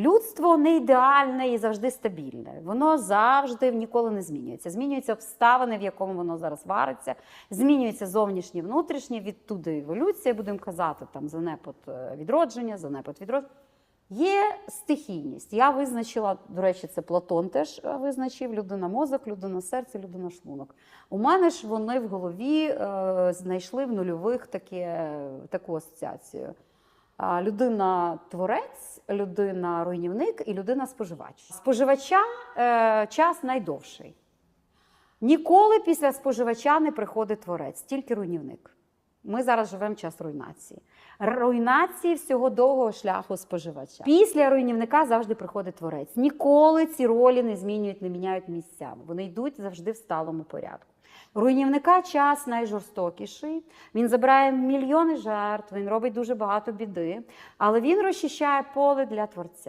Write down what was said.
Людство не ідеальне і завжди стабільне. Воно завжди ніколи не змінюється. Змінюються обставини, в якому воно зараз вариться, змінюється зовнішнє, внутрішнє, відтуди еволюція, будемо казати, там занепад е, відродження, занепад відродження. Є стихійність. Я визначила, до речі, це Платон теж е, визначив: людина мозок, людина серце, людина шлунок. У мене ж вони в голові е, знайшли в нульових таке, таку асоціацію. Людина творець, людина руйнівник і людина споживач. Споживача е, час найдовший. Ніколи після споживача не приходить творець, тільки руйнівник. Ми зараз живемо в час руйнації. Руйнації всього довгого шляху споживача. Після руйнівника завжди приходить творець. Ніколи ці ролі не змінюють, не міняють місцями. Вони йдуть завжди в сталому порядку. Руйнівника час найжорстокіший. Він забирає мільйони жертв, він робить дуже багато біди, але він розчищає поле для творця.